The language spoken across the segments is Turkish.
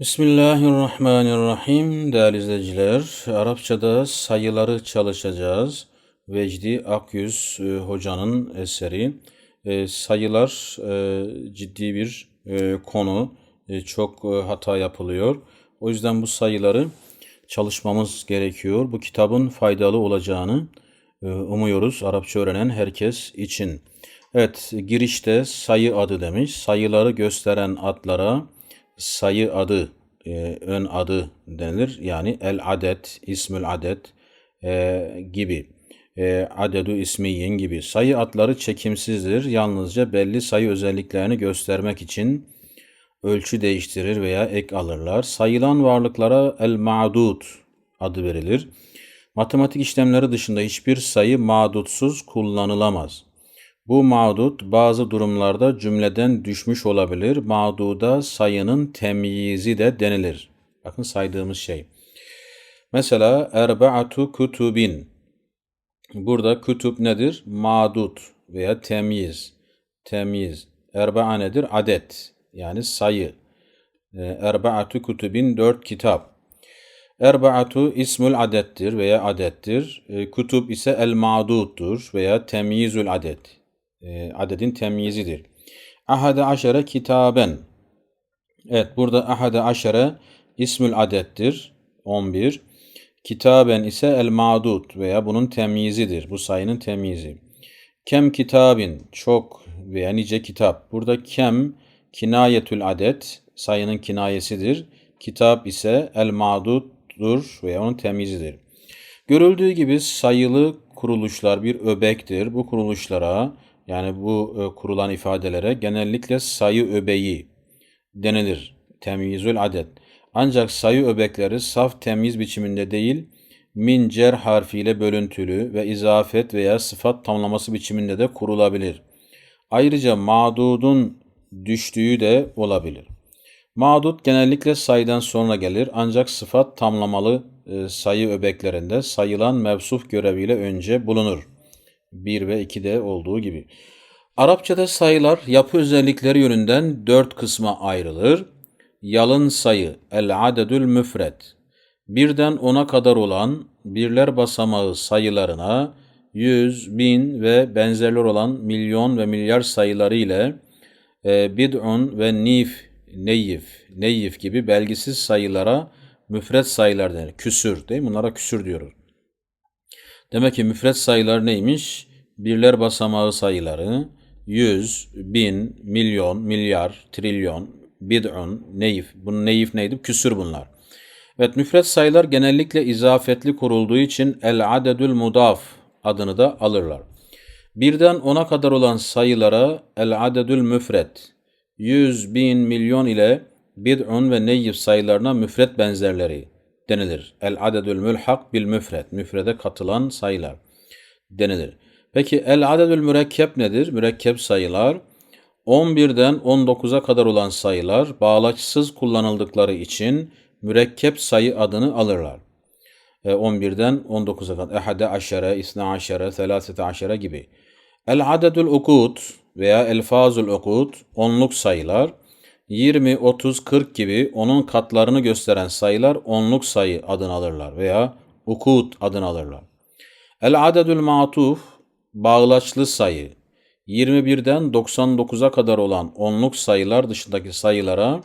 Bismillahirrahmanirrahim. Değerli izleyiciler, Arapçada sayıları çalışacağız. Vecdi Akyüz e, hocanın eseri. E, sayılar e, ciddi bir e, konu. E, çok e, hata yapılıyor. O yüzden bu sayıları çalışmamız gerekiyor. Bu kitabın faydalı olacağını e, umuyoruz Arapça öğrenen herkes için. Evet, girişte sayı adı demiş. Sayıları gösteren adlara sayı adı, e, ön adı denilir. Yani el adet, ismül adet e, gibi. E, adedu ismiyin gibi. Sayı adları çekimsizdir. Yalnızca belli sayı özelliklerini göstermek için ölçü değiştirir veya ek alırlar. Sayılan varlıklara el ma'dud adı verilir. Matematik işlemleri dışında hiçbir sayı mağdutsuz kullanılamaz. Bu mağdut bazı durumlarda cümleden düşmüş olabilir. Mağduda sayının temyizi de denilir. Bakın saydığımız şey. Mesela erba'atu kutubin. Burada kütüb nedir? Mağdut veya temyiz. Temyiz. Erba'a nedir? Adet. Yani sayı. Ee, erba'atu kutubin dört kitap. Erba'atu ismül adettir veya adettir. E, Kutub ise el ma'duddur veya temyizül adet. E, adedin temyizidir. Ahade aşere kitaben. Evet burada ahade aşere ismül adettir. 11. Kitaben ise el ma'dud veya bunun temyizidir. Bu sayının temyizi. Kem kitabin çok veya nice kitap. Burada kem kinayetül adet sayının kinayesidir. Kitap ise el ma'duddur veya onun temyizidir. Görüldüğü gibi sayılı kuruluşlar bir öbektir. Bu kuruluşlara yani bu e, kurulan ifadelere genellikle sayı öbeği denilir. Temyizül adet. Ancak sayı öbekleri saf temyiz biçiminde değil, min cer harfiyle bölüntülü ve izafet veya sıfat tamlaması biçiminde de kurulabilir. Ayrıca mağdudun düştüğü de olabilir. Mağdut genellikle sayıdan sonra gelir ancak sıfat tamlamalı e, sayı öbeklerinde sayılan mevsuf göreviyle önce bulunur. 1 ve 2'de olduğu gibi. Arapçada sayılar yapı özellikleri yönünden dört kısma ayrılır. Yalın sayı, el-adedül müfred. Birden ona kadar olan birler basamağı sayılarına yüz, bin ve benzerler olan milyon ve milyar sayıları ile e, bid'un ve nif, neyif, neyif gibi belgisiz sayılara müfret sayılar denir. Küsür değil mi? Bunlara küsür diyoruz. Demek ki müfret sayılar neymiş? Birler basamağı sayıları, yüz, bin, milyon, milyar, trilyon, bid'un, neyif. Bunun neyif neydi? Küsür bunlar. Evet müfret sayılar genellikle izafetli kurulduğu için el adedül mudaf adını da alırlar. Birden ona kadar olan sayılara el adedül müfret, yüz, bin, milyon ile bid'un ve neyif sayılarına müfret benzerleri denilir. El adedül mülhak bil müfret, müfrede katılan sayılar denilir. Peki el adedül mürekkep nedir? Mürekkep sayılar 11'den 19'a kadar olan sayılar bağlaçsız kullanıldıkları için mürekkep sayı adını alırlar. 11'den 19'a kadar ehade aşere, isna aşere, selasete aşere gibi. El adedül ukut veya elfazul ukut onluk sayılar 20, 30, 40 gibi onun katlarını gösteren sayılar onluk sayı adını alırlar veya ukut adını alırlar. El adedül matuf bağlaçlı sayı 21'den 99'a kadar olan onluk sayılar dışındaki sayılara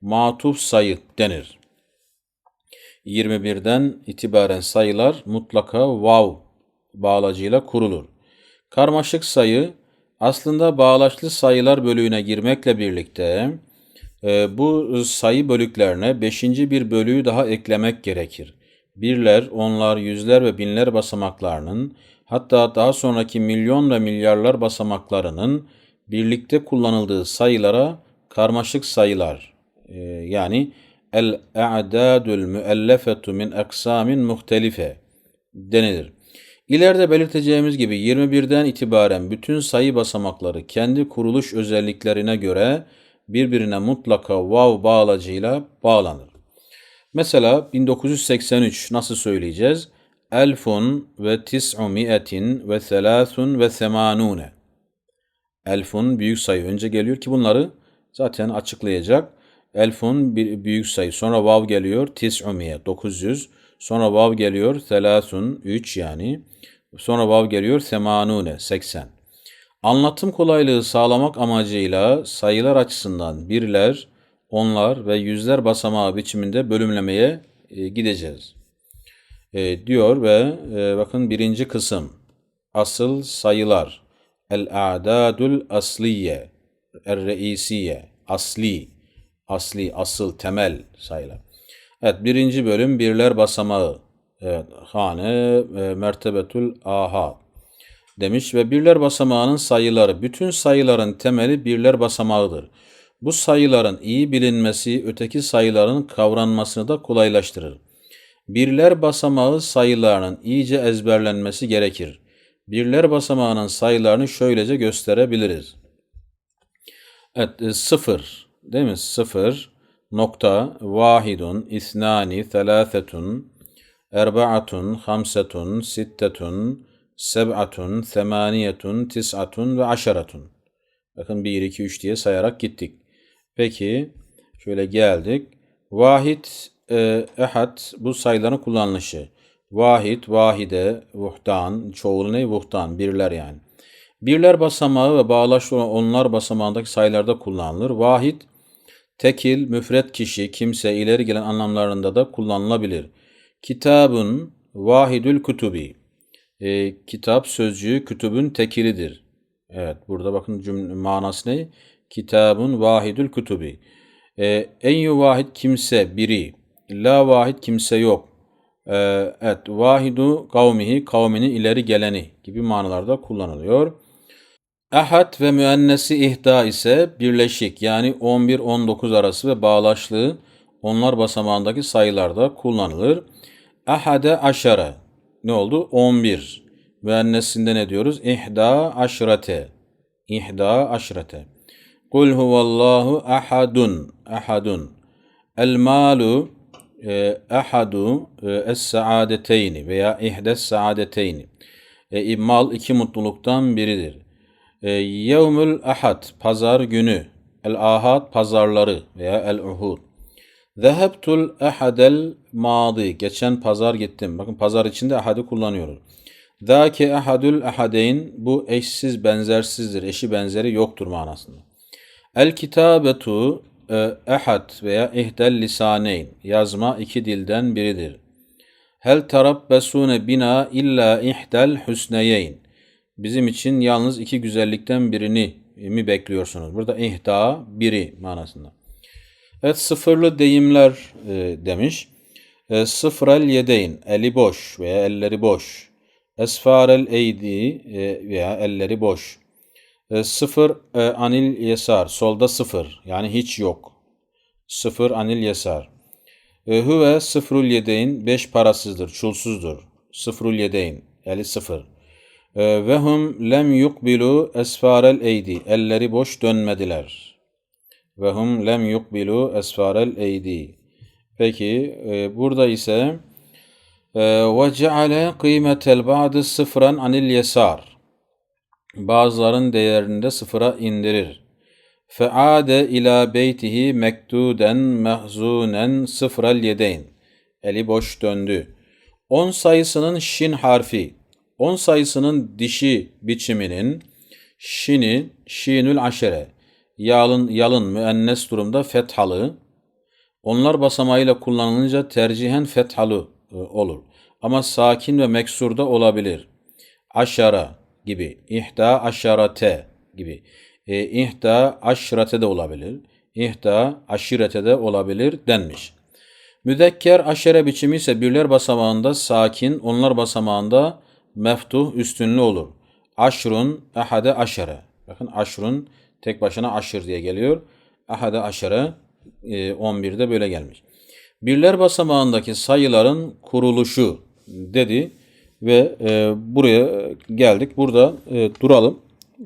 matuf sayı denir. 21'den itibaren sayılar mutlaka vav bağlacıyla kurulur. Karmaşık sayı aslında bağlaçlı sayılar bölüğüne girmekle birlikte bu sayı bölüklerine beşinci bir bölüğü daha eklemek gerekir. Birler, onlar, yüzler ve binler basamaklarının hatta daha sonraki milyon ve milyarlar basamaklarının birlikte kullanıldığı sayılara karmaşık sayılar e, yani el-a'dadul müellefetu min eksamin muhtelife denilir. İleride belirteceğimiz gibi 21'den itibaren bütün sayı basamakları kendi kuruluş özelliklerine göre birbirine mutlaka vav bağlacıyla bağlanır. Mesela 1983 nasıl söyleyeceğiz? Elfun ve tis'umiyetin ve selâthun ve semanune. Elfun büyük sayı önce geliyor ki bunları zaten açıklayacak. Elfun bir büyük sayı. Sonra vav geliyor. Tis'umiye 900. Sonra vav geliyor. Telasun 3 yani. Sonra vav geliyor. Semanune 80. Anlatım kolaylığı sağlamak amacıyla sayılar açısından birler, onlar ve yüzler basamağı biçiminde bölümlemeye e, gideceğiz. E, diyor ve e, bakın birinci kısım asıl sayılar el-a'dadul asliye er-reisiye asli asli asıl temel sayılar. Evet birinci bölüm birler basamağı evet hane e, mertebetul ahad demiş ve birler basamağının sayıları bütün sayıların temeli birler basamağıdır. Bu sayıların iyi bilinmesi öteki sayıların kavranmasını da kolaylaştırır. Birler basamağı sayılarının iyice ezberlenmesi gerekir. Birler basamağının sayılarını şöylece gösterebiliriz. Evet, e, sıfır değil mi? Sıfır nokta vahidun, isnani, thelâthetun, erba'atun, hamsetun, sittetun, seb'atun, semaniyetun, tis'atun ve aşaratun. Bakın 1, 2, 3 diye sayarak gittik. Peki şöyle geldik. Vahid, e, ehad bu sayıların kullanılışı. Vahid, vahide, vuhdan, çoğulu ne? Vuhdan, birler yani. Birler basamağı ve bağlaçlı olan onlar basamağındaki sayılarda kullanılır. Vahid, tekil, müfret kişi, kimse, ileri gelen anlamlarında da kullanılabilir. Kitabın, vahidül kutubi. E, kitap sözcüğü kütübün tekilidir. Evet burada bakın cümle manası ne? Kitabın vahidül kutubi. E, en vahid kimse biri. La vahid kimse yok. E, evet vahidu kavmihi kavminin ileri geleni gibi manalarda kullanılıyor. Ahad ve müennesi ihda ise birleşik yani 11-19 arası ve bağlaçlığı onlar basamağındaki sayılarda kullanılır. Ahade aşara ne oldu? 11. Müennesinde ne diyoruz? İhda aşrate. İhda aşrate. Kul huvallahu ahadun. Ahadun. El malu e, ahadu e, es saadeteyni veya ihdes saadeteyni. E, mal iki mutluluktan biridir. E, yevmül ahad pazar günü. El ahad pazarları veya el uhud. Zehebtul ehadel madi. Geçen pazar gittim. Bakın pazar içinde ahadi kullanıyoruz. Zâke ehadül ehadeyn. Bu eşsiz benzersizdir. Eşi benzeri yoktur manasında. El kitabetu e, ehad veya ihdel lisaneyn. Yazma iki dilden biridir. Hel tarabbesune bina illa ihdel hüsneyeyn. Bizim için yalnız iki güzellikten birini mi bekliyorsunuz? Burada ihda biri manasında. Evet sıfırlı deyimler e, demiş. E, sıfrel yedeyn, eli boş veya elleri boş. Esfarel eydi e, veya elleri boş. E, sıfır e, anil yesar, solda sıfır yani hiç yok. Sıfır anil yesar. E, huve sıfrul yedeyn, beş parasızdır, çulsuzdur. Sıfrul yedeyn, eli sıfır. E, ve lem yukbilu esfarel eydi, elleri boş dönmediler. Ve hum lem yukbilu esfarel eydi. Peki e, burada ise e, ve ceale kıymetel ba'dı sıfıran anil yesar. Bazıların değerini de sıfıra indirir. Feade ila beytihi mektuden mehzunen sıfrel yedeyn. Eli boş döndü. 10 sayısının şin harfi, 10 sayısının dişi biçiminin şini, şinül aşere, yalın, yalın müennes durumda fethalı, onlar basamağıyla kullanılınca tercihen fethalı e, olur. Ama sakin ve meksurda olabilir. Aşara gibi, ihda aşarate gibi. E, ihda aşrate de olabilir. İhda aşirete de olabilir denmiş. Müdekker aşere biçimi ise birler basamağında sakin, onlar basamağında meftuh üstünlü olur. Aşrun, ehade aşere. Bakın aşrun tek başına aşır diye geliyor. Ehade aşere 11'de e, böyle gelmiş. Birler basamağındaki sayıların kuruluşu dedi ve e, buraya geldik. Burada e, duralım.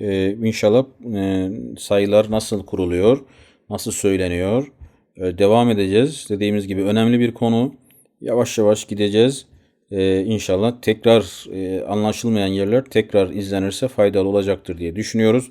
E, inşallah e, sayılar nasıl kuruluyor, nasıl söyleniyor. E, devam edeceğiz. Dediğimiz gibi önemli bir konu. Yavaş yavaş gideceğiz. E, inşallah tekrar e, anlaşılmayan yerler tekrar izlenirse faydalı olacaktır diye düşünüyoruz.